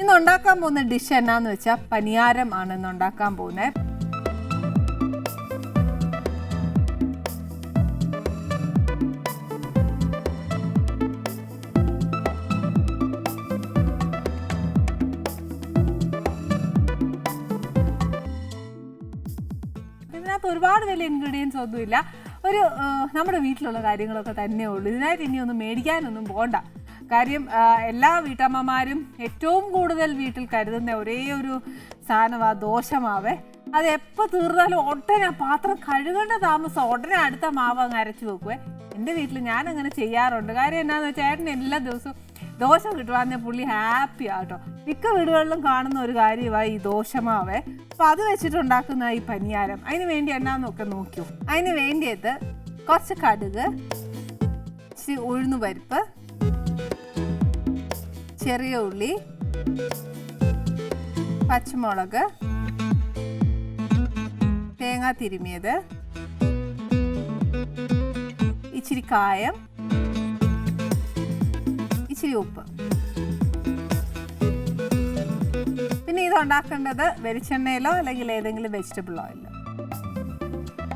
ഇന്ന് ഉണ്ടാക്കാൻ പോകുന്ന ഡിഷ് എന്നാന്ന് വെച്ചാൽ പനിയാരം ആണ് ഇന്ന് ഉണ്ടാക്കാൻ പോകുന്നത് ഒരുപാട് വലിയ ഇൻഗ്രീഡിയൻസ് ഒന്നുമില്ല. ഒരു നമ്മുടെ വീട്ടിലുള്ള കാര്യങ്ങളൊക്കെ തന്നെ ഉള്ളൂ. ഇതിനായിട്ട് ഇനി ഒന്നും മേടിക്കാനൊന്നും പോകണ്ട കാര്യം എല്ലാ വീട്ടമ്മമാരും ഏറ്റവും കൂടുതൽ വീട്ടിൽ കരുതുന്ന ഒരേ ഒരു സാധനമാ ദോഷമാവേ അത് എപ്പോൾ തീർന്നാലും ഉടനെ പാത്രം കഴുകേണ്ട താമസം ഉടനെ അടുത്ത മാവ് അങ്ങ് അരച്ചു വെക്കുവേ. എന്റെ വീട്ടിൽ ഞാൻ അങ്ങനെ ചെയ്യാറുണ്ട്. കാര്യം എന്നാന്ന് വെച്ചാൽ ചേട്ടൻ എല്ലാ ദിവസവും ദോശ കിട്ടുവാന്നെ പുള്ളി ഹാപ്പി ആട്ടോ മിക്ക വീടുകളിലും കാണുന്ന ഒരു കാര്യമായി ഈ ദോശമാവേ. അപ്പൊ അത് വെച്ചിട്ടുണ്ടാക്കുന്ന ഈ പനിയാരം അതിന് വേണ്ടി എന്നാന്നൊക്കെ നോക്കിയോ? അതിന് വേണ്ടിയത് കുറച്ച് കടുക് ഇച്ചിരി ഉഴുന്നു പരിപ്പ് ചെറിയ ഉള്ളി പച്ചമുളക് തേങ്ങ തിരുമിയത് ഇച്ചിരി കായം ഇച്ചിരി ഉപ്പ്. പിന്നെ ഇത് ഉണ്ടാക്കേണ്ടത് വെളിച്ചെണ്ണയിലോ അല്ലെങ്കിൽ ഏതെങ്കിലും വെജിറ്റബിൾ ഓയിലോ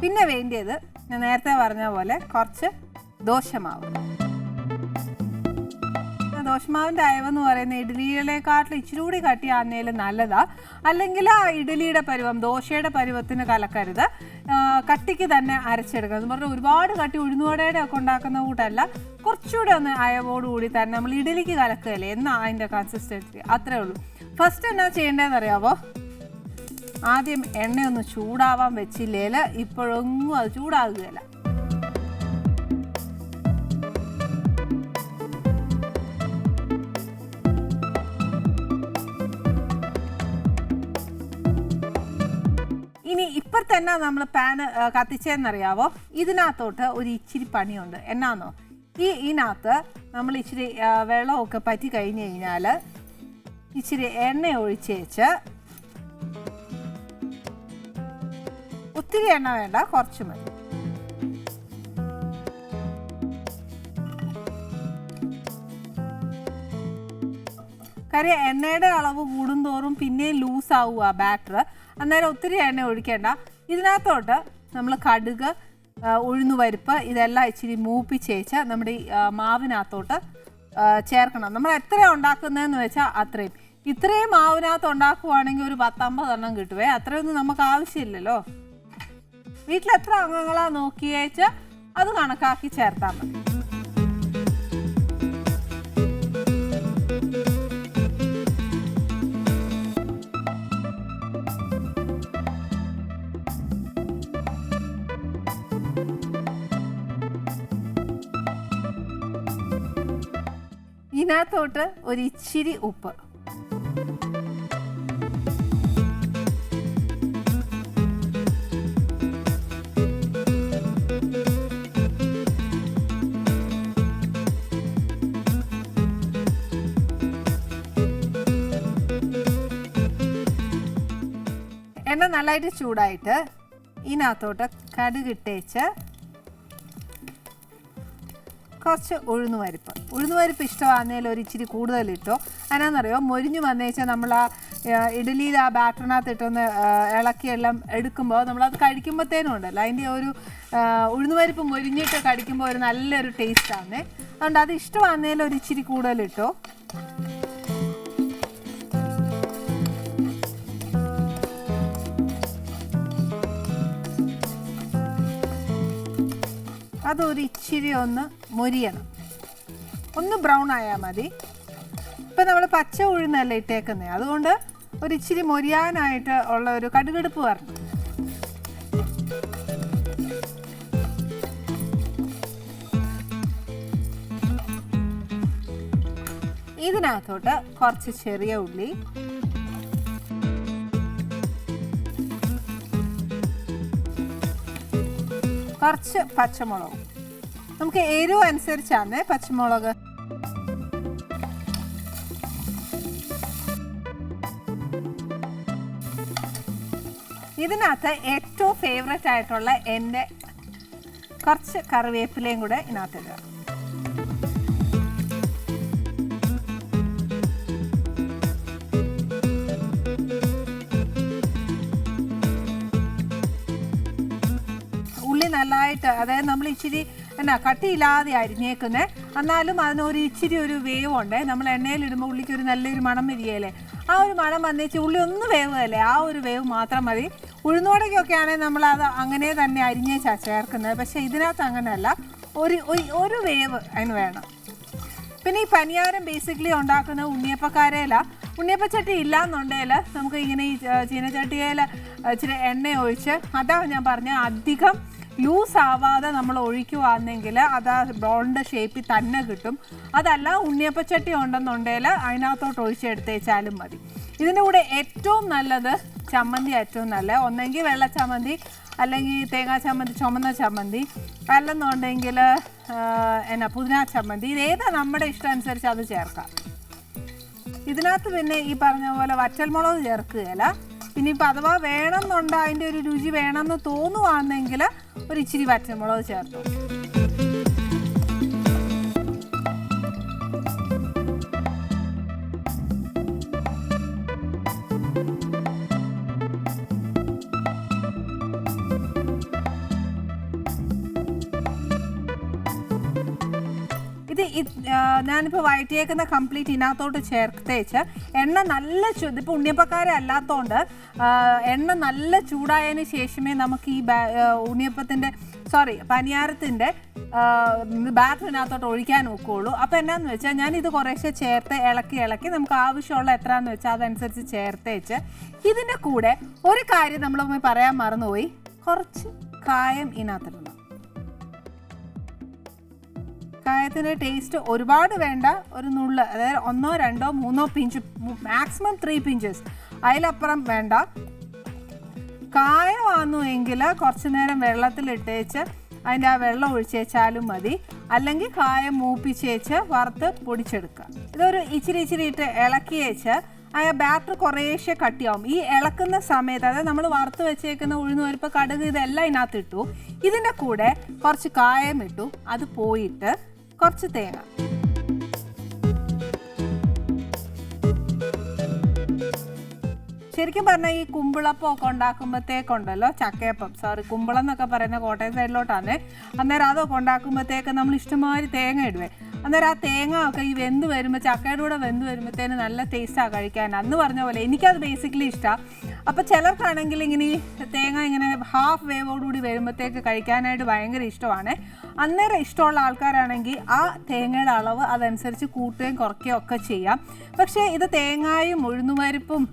പിന്നെ വേണ്ടിയത് ഞാൻ നേരത്തെ പറഞ്ഞ പോലെ കുറച്ച് ദോശമാവ്. ദോശമാവിന്റെ അയവെന്ന് പറയുന്ന ഇഡ്ഡലികളെക്കാട്ടിലും ഇച്ചിരി കൂടി കട്ടിയാന്നേലും നല്ലതാ. അല്ലെങ്കിൽ ആ ഇഡ്ഡലിയുടെ പരുവം ദോശയുടെ പരുവത്തിന് കലക്കരുത്. കട്ടിക്ക് തന്നെ അരച്ചെടുക്കുക എന്ന് പറഞ്ഞാൽ ഒരുപാട് കട്ടി ഉഴുന്നുവടയുടെ ഒക്കെ ഉണ്ടാക്കുന്ന കൂട്ടല്ല. കുറച്ചുകൂടെ ഒന്ന് അയവോടുകൂടി തന്നെ നമ്മൾ ഇഡ്ഡലിക്ക് കലക്കുകയല്ലേ എന്നാ അതിന്റെ കൺസിസ്റ്റൻസി അത്രേ ഉള്ളൂ. ഫസ്റ്റ് എന്നാ ചെയ്യേണ്ടതെന്ന് അറിയാവോ? ആദ്യം എണ്ണയൊന്ന് ചൂടാവാൻ വെച്ചില്ലേൽ ഇപ്പോഴൊന്നും അത് ചൂടാകുകയില്ല. ഇനി ഇപ്പൊ തന്നെ നമ്മൾ പാന് കത്തിച്ചതെന്നറിയാവോ ഇതിനകത്തോട്ട് ഒരു ഇച്ചിരി പണിയുണ്ട്. എന്നാന്നോ? ഈ ഇതിനകത്ത് നമ്മൾ ഇച്ചിരി വെള്ളമൊക്കെ പറ്റി കഴിഞ്ഞ് കഴിഞ്ഞാൽ ഇച്ചിരി എണ്ണ ഒഴിച്ചേച്ച് ഒത്തിരി എണ്ണ വേണ്ട കുറച്ച് മതി. കാര്യം എണ്ണയുടെ അളവ് കൂടുന്തോറും പിന്നെയും ലൂസ് ആവുക ബാറ്റർ അന്നേരം ഒത്തിരി എണ്ണ ഒഴിക്കേണ്ട. ഇതിനകത്തോട്ട് നമ്മൾ കടുക് ഉഴുന്നുപരിപ്പ് ഇതെല്ലാം ഇച്ചിരി മൂപ്പിച്ചേച്ച് നമ്മുടെ ഈ മാവിനകത്തോട്ട് ചേർക്കണം. നമ്മൾ എത്ര ഉണ്ടാക്കുന്നതെന്ന് വെച്ചാൽ അത്രയും. ഇത്രയും മാവിനകത്ത് ഉണ്ടാക്കുവാണെങ്കിൽ ഒരു പത്തമ്പത് എണ്ണം കിട്ടുവേ. അത്രയൊന്നും നമുക്ക് ആവശ്യമില്ലല്ലോ. വീട്ടിൽ എത്ര അംഗങ്ങളാ നോക്കിയേച്ച് അത് കണക്കാക്കി ചേർത്താൽ മതി. ഇതിനകത്തോട്ട് ഒരു ഇച്ചിരി ഉപ്പ്. എണ്ണ നല്ലതായിട്ട് ചൂടായിട്ട് ഇതിനകത്തോട്ട് കടുകിട്ടേച്ച് കുറച്ച് ഉഴുന്നുപരിപ്പ് ഉഴുന്നുപരിപ്പ് ഇഷ്ടമാകുന്നതിൽ ഒരു ഇച്ചിരി കൂടുതലിട്ടോ അതിനാണെന്നറിയോ മൊരിഞ്ഞു വന്നേച്ചാൽ നമ്മൾ ആ ഇഡലിയിൽ ആ ബാറ്ററിനകത്ത് ഇട്ടൊന്ന് ഇളക്കിയെല്ലാം എടുക്കുമ്പോൾ നമ്മളത് കഴിക്കുമ്പോഴത്തേനും ഉണ്ടല്ലോ. അതിന്റെ ഒരു ഉഴുന്ന് ഉഴുന്നുപരിപ്പ് മൊരിഞ്ഞിട്ട് കടിക്കുമ്പോൾ ഒരു നല്ലൊരു ടേസ്റ്റ് ടേസ്റ്റാണ് അതുകൊണ്ട് അത് ഇഷ്ടമാകുന്നതിൽ ഒരു ഇച്ചിരി കൂടുതൽ അതൊരു ഇച്ചിരി ഒന്ന് മൊരിയണം. ഒന്ന് ബ്രൗൺ ആയാൽ മതി. ഇപ്പം നമ്മൾ പച്ച ഉഴുന്നല്ല ഇട്ടേക്കുന്നത് അതുകൊണ്ട് ഒരു ഇച്ചിരി മൊരിയാനായിട്ട് ഉള്ള ഒരു കടുകെടുപ്പ് വരണം. ഇതിനകത്തോട്ട് കുറച്ച് ചെറിയ ഉള്ളി. കുറച്ച് പച്ചമുളകും. നമുക്ക് എരിവ് അനുസരിച്ചാണ് പച്ചമുളക്. ഇതിനകത്ത് ഏറ്റവും ഫേവറേറ്റ് ആയിട്ടുള്ള എന്റെ കുറച്ച് കറിവേപ്പിലയും കൂടെ ഇതിനകത്ത് ഇടുക. ഉള്ളി നല്ലതായിട്ട് അതായത് നമ്മൾ ഇച്ചിരി എന്നാ കട്ടിയില്ലാതെ അരിഞ്ഞേക്കുന്നേ. എന്നാലും അതിനൊരു ഇച്ചിരി ഒരു വേവ് ഉണ്ട് നമ്മൾ എണ്ണയിലിടുമ്പോൾ ഉള്ളിക്ക് ഒരു നല്ലൊരു മണം വരികയല്ലേ? ആ ഒരു മണം വന്നേച്ച് ഉള്ളി ഒന്ന് വേവുകയല്ലേ ആ ഒരു വേവ് മാത്രം മതി. ഉഴുന്നോടയ്ക്കൊക്കെ ആണെങ്കിൽ നമ്മൾ അത് അങ്ങനെ തന്നെ അരിഞ്ഞേച്ചാ ചേർക്കുന്നത്. പക്ഷേ ഇതിനകത്ത് അങ്ങനെയല്ല ഒരു ഒരു- വേവ് അതിന് വേണം. പിന്നെ ഈ പനിയാരം ബേസിക്കലി ഉണ്ടാക്കുന്ന ഉണ്ണിയപ്പക്കാരയില. ഉണ്ണിയപ്പച്ചട്ടി ഇല്ലാന്നുണ്ടെങ്കിൽ നമുക്ക് ഇങ്ങനെ ഈ ചീനച്ചട്ടിയിൽ ഇച്ചിരി എണ്ണ ഒഴിച്ച് അതാണ് ഞാൻ പറഞ്ഞ അധികം ലൂസ് ആവാതെ നമ്മൾ ഒഴിക്കുവാണെങ്കിൽ അത് ആ ബോളിന്റെ ഷേപ്പിൽ തന്നെ കിട്ടും. അതല്ല ഉണ്ണിയപ്പച്ചട്ടി ഉണ്ടെന്നുണ്ടെങ്കിൽ അതിനകത്തോട്ട് ഒഴിച്ചെടുത്തേച്ചാലും മതി. ഇതിന്റെ കൂടെ ഏറ്റവും നല്ലത് ചമ്മന്തി ഏറ്റവും നല്ല ഒന്നെങ്കിൽ വെള്ള ചമ്മന്തി അല്ലെങ്കിൽ തേങ്ങാ ചമ്മന്തി ചുമന്ന ചമ്മന്തി അല്ലെന്നുണ്ടെങ്കിൽ എന്നാ പുതിന ചമ്മന്തി. ഇതേതാ നമ്മുടെ ഇഷ്ടം അനുസരിച്ച് അത് ചേർക്കാം. ഇതിനകത്ത് പിന്നെ ഈ പറഞ്ഞ പോലെ വറ്റൽമുളക് ചേർക്കുകയില്ല. പിന്നെ ഇപ്പം അഥവാ വേണമെന്നുണ്ട് അതിന്റെ ഒരു രുചി വേണമെന്ന് തോന്നുവാണെങ്കിൽ ഒരു ഇച്ചിരി പച്ചമുളക് ചേർത്തു ഇത് ഞാനിപ്പോൾ വഴറ്റിയേക്കുന്ന കംപ്ലീറ്റ് ഇതിനകത്തോട്ട് ചേർത്തേച്ച് എണ്ണ നല്ല ചൂ ഇതിപ്പോൾ ഉണ്ണിയപ്പക്കാരല്ലാത്തതുകൊണ്ട് എണ്ണ നല്ല ചൂടായതിന് ശേഷമേ നമുക്ക് ഈ ഉണ്ണിയപ്പത്തിന്റെ സോറി പനിയാരത്തിന്റെ ബാറ്ററിനകത്തോട്ട് ഒഴിക്കാൻ നോക്കുകയുള്ളൂ അപ്പോൾ എന്നാന്ന് വെച്ചാൽ ഞാൻ ഇത് കുറേശ്ശെ ചേർത്ത് ഇളക്കി ഇളക്കി നമുക്ക് ആവശ്യമുള്ള എത്രയാന്ന് വെച്ചാൽ അതനുസരിച്ച് ചേർത്തേച്ച് ഇതിന്റെ കൂടെ ഒരു കാര്യം നമ്മൾ പറയാൻ മറന്നുപോയി. കുറച്ച് കായം ഇതിനകത്തിടണം. കായത്തിന്റെ ടേസ്റ്റ് ഒരുപാട് വേണ്ട. ഒരു നുള്ള് അതായത് ഒന്നോ രണ്ടോ മൂന്നോ പിഞ്ച് മാക്സിമം ത്രീ പിഞ്ചസ്. അതിലപ്പുറം വേണ്ട. കായമാന്നു എങ്കിൽ കുറച്ച് നേരം വെള്ളത്തിലിട്ടേച്ച് അതിന്റെ ആ വെള്ളം ഒഴിച്ചേച്ചാലും മതി. അല്ലെങ്കിൽ കായം മൂപ്പിച്ചേച്ച് വറുത്ത് പൊടിച്ചെടുക്കുക. ഇതൊരു ഇച്ചിരി ഇച്ചിരി ഇട്ട് ഇളക്കിയേച്ച് ആ ബാറ്റർ കുറേശ്ശെ കട്ടിയാവും. ഈ ഇളക്കുന്ന സമയത്ത് അതായത് നമ്മൾ വറുത്ത് വെച്ചേക്കുന്ന ഉഴുന്ന് പരിപ്പ് കടുക് ഇതെല്ലാം ഇതിനകത്ത് ഇട്ടു ഇതിന്റെ കൂടെ കുറച്ച് കായം ഇട്ടു. അത് പോയിട്ട് കുറച്ച് തേങ്ങ. ശരിക്കും പറഞ്ഞാൽ ഈ കുമ്പിളപ്പം ഒക്കെ ഉണ്ടാക്കുമ്പോഴത്തേക്കുണ്ടല്ലോ ചക്കയപ്പം. സോറി കുമ്പിളം എന്നൊക്കെ പറയുന്ന കോട്ടയം സൈഡിലോട്ടാണ്. അന്നേരം അതൊക്കെ ഉണ്ടാക്കുമ്പോഴത്തേക്ക് നമ്മൾ ഇഷ്ടമാതിരി തേങ്ങ ഇടുവേ. അന്നേരം ആ തേങ്ങ ഒക്കെ ഈ വെന്ത് വരുമ്പോൾ ചക്കയുടെ കൂടെ വെന്ത് വരുമ്പോഴത്തേന് നല്ല ടേസ്റ്റാണ് കഴിക്കാൻ. അന്ന് പറഞ്ഞ പോലെ എനിക്കത് ബേസിക്കലി ഇഷ്ടമാണ് അപ്പോൾ ചിലർക്കാണെങ്കിൽ ഇങ്ങനെ തേങ്ങ ഇങ്ങനെ ഹാഫ് വേവോടുകൂടി വരുമ്പോഴത്തേക്ക് കഴിക്കാനായിട്ട് ഭയങ്കര ഇഷ്ടമാണ്. അന്നേരം ഇഷ്ടമുള്ള ആൾക്കാരാണെങ്കിൽ ആ തേങ്ങയുടെ അളവ് അതനുസരിച്ച് കൂട്ടുകയും കുറയ്ക്കുകയും ഒക്കെ ചെയ്യാം. പക്ഷേ ഇത് തേങ്ങായും ഉഴുന്നുപരിപ്പും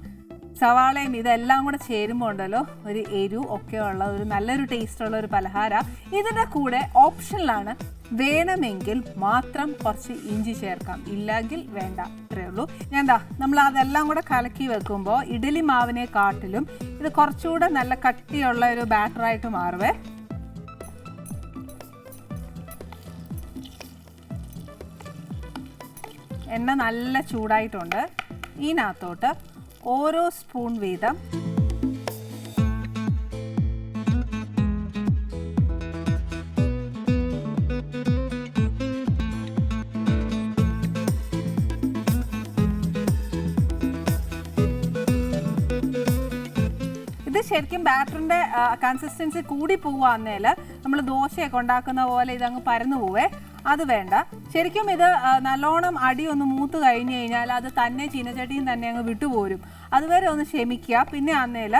സവാളയും ഇതെല്ലാം കൂടെ ചേരുമ്പോൾ ഉണ്ടല്ലോ ഒരു എരിവ് ഒക്കെ ഉള്ള ഒരു നല്ലൊരു ടേസ്റ്റുള്ള ഒരു പലഹാര. ഇതിന്റെ കൂടെ ഓപ്ഷനിലാണ് വേണമെങ്കിൽ മാത്രം കുറച്ച് ഇഞ്ചി ചേർക്കാം. ഇല്ലെങ്കിൽ വേണ്ട അത്രേ ഉള്ളൂ. ഞാൻ എന്താ നമ്മൾ അതെല്ലാം കൂടെ കലക്കി വെക്കുമ്പോൾ ഇഡലി മാവിനെ കാട്ടിലും ഇത് കുറച്ചുകൂടെ നല്ല കട്ടിയുള്ള ഒരു ബാറ്ററായിട്ട് മാറുവേ. എണ്ണ നല്ല ചൂടായിട്ടുണ്ട്. ഇതിനകത്തോട്ട് ഓരോ സ്പൂൺ വീതം ശരിക്കും ബാറ്ററിന്റെ കൺസിസ്റ്റൻസി കൂടി പോവാന്നേൽ നമ്മൾ ദോശയൊക്കെ ഉണ്ടാക്കുന്ന പോലെ ഇതങ്ങ് പരന്നു പോവേ. അത് വേണ്ട. ശരിക്കും ഇത് നല്ലോണം അടി ഒന്ന് മൂത്ത് കഴിഞ്ഞ് കഴിഞ്ഞാൽ അത് തന്നെ ചീനച്ചട്ടിയും തന്നെ അങ്ങ് വിട്ടുപോരും. അതുവരെ ഒന്ന് ക്ഷമിക്കുക. പിന്നെ ആന്നേൽ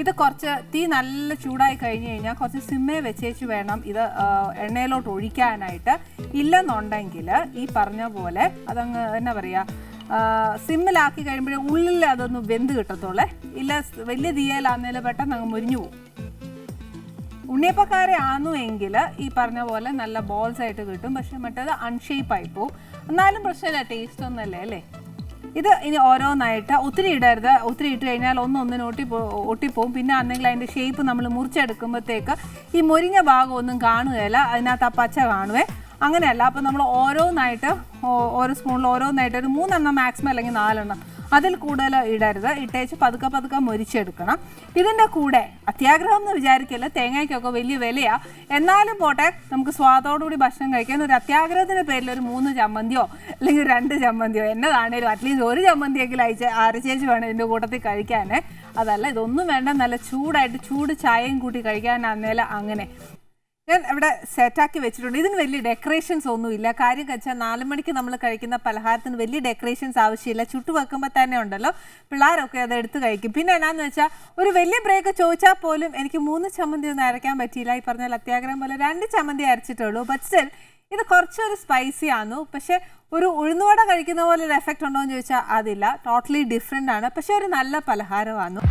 ഇത് കുറച്ച് തീ നല്ല ചൂടായി കഴിഞ്ഞ് കഴിഞ്ഞാൽ കുറച്ച് സിമ്മേ വെച്ചേച്ച് വേണം ഇത് എണ്ണയിലോട്ട് ഒഴിക്കാനായിട്ട്. ഇല്ലെന്നുണ്ടെങ്കിൽ ഈ പറഞ്ഞ പോലെ അതങ്ങ് എന്നാ പറയുക സിമ്മിലാക്കി കഴിയുമ്പോഴേ ഉള്ളിൽ അതൊന്ന് വെന്ത് കിട്ടത്തുള്ളേ. ഇല്ല വലിയ തീയലാന്നേൽ പെട്ടെന്ന് അങ്ങ് മുരിഞ്ഞു പോകും ഉണ്ണിയപ്പക്കാരെ ആന്നു എങ്കിൽ ഈ പറഞ്ഞ പോലെ നല്ല ബോൾസ് ആയിട്ട് കിട്ടും. പക്ഷെ മറ്റേത് അൺഷേപ്പ് ആയി പോവും. എന്നാലും പ്രശ്നമില്ല ടേസ്റ്റ് ഒന്നല്ലേ അല്ലേ? ഇത് ഇനി ഓരോന്നായിട്ട് ഒത്തിരി ഇടരുത്. ഒത്തിരി ഇട്ട് കഴിഞ്ഞാൽ ഒന്നൊന്നിന് ഒട്ടി ഒട്ടിപ്പോവും. പിന്നെ ആണെങ്കിൽ അതിന്റെ ഷേപ്പ് നമ്മൾ മുറിച്ചെടുക്കുമ്പോഴത്തേക്ക് ഈ മുരിഞ്ഞ ഭാഗം ഒന്നും കാണുകയില്ല. അതിനകത്ത് ആ പച്ച കാണുവേ. അങ്ങനെയല്ല അപ്പോൾ നമ്മൾ ഓരോന്നായിട്ട് ഓരോ സ്പൂണിൽ ഓരോന്നായിട്ട് ഒരു മൂന്നെണ്ണം മാക്സിമം അല്ലെങ്കിൽ നാലെണ്ണം അതിൽ കൂടുതൽ ഇടരുത്. ഇട്ടേച്ച് പതുക്കെ പതുക്കെ മൊരിച്ചെടുക്കണം. ഇതിന്റെ കൂടെ അത്യാഗ്രഹം എന്ന് വിചാരിക്കില്ല തേങ്ങയ്ക്കൊക്കെ വലിയ വിലയാണ് എന്നാലും പോട്ടെ നമുക്ക് സ്വാദോടുകൂടി ഭക്ഷണം കഴിക്കാൻ ഒരു അത്യാഗ്രഹത്തിന്റെ പേരിൽ ഒരു മൂന്ന് ചമ്മന്തിയോ അല്ലെങ്കിൽ രണ്ട് ചമ്മന്തിയോ എന്നതാണേലും അറ്റ്ലീസ്റ്റ് ഒരു ചമ്മന്തിയെങ്കിലും അയച്ച് അരച്ചേച്ച് വേണം ഇതിന്റെ കൂട്ടത്തിൽ കഴിക്കാൻ അതല്ല ഇതൊന്നും വേണ്ട നല്ല ചൂടായിട്ട് ചൂട് ചായയും കൂട്ടി കഴിക്കാനാന്നേല അങ്ങനെ. ഞാൻ ഇവിടെ സെറ്റാക്കി വെച്ചിട്ടുണ്ട്. ഇതിന് വലിയ ഡെക്കറേഷൻസ് ഒന്നുമില്ല. കാര്യം വെച്ചാൽ നാല് മണിക്ക് നമ്മൾ കഴിക്കുന്ന പലഹാരത്തിന് വലിയ ഡെക്കറേഷൻസ് ആവശ്യമില്ല. ചുട്ടു വെക്കുമ്പോൾ തന്നെ ഉണ്ടല്ലോ. പിള്ളേരൊക്കെ അത് എടുത്ത് കഴിക്കും. പിന്നെ എന്നാന്ന് വെച്ചാൽ ഒരു വലിയ ബ്രേക്ക് ചോദിച്ചാൽ പോലും എനിക്ക് മൂന്ന് ചമ്മന്തി ഒന്നും അരയ്ക്കാൻ പറ്റിയില്ല. ഈ പറഞ്ഞാൽ അത്യാഗ്രഹം പോലെ രണ്ട് ചമ്മന്തി അരച്ചിട്ടുള്ളൂ. ബട്ട് സ്റ്റിൽ ഇത് കുറച്ചൊരു സ്പൈസി ആണ് പക്ഷെ ഒരു ഉഴുന്നുവട കഴിക്കുന്ന പോലെ ഒരു എഫക്റ്റ് ഉണ്ടോ എന്ന് ചോദിച്ചാൽ അതില്ല. ടോട്ടലി ഡിഫറെന്റ് ആണ്. പക്ഷെ ഒരു നല്ല പലഹാരമായിരുന്നു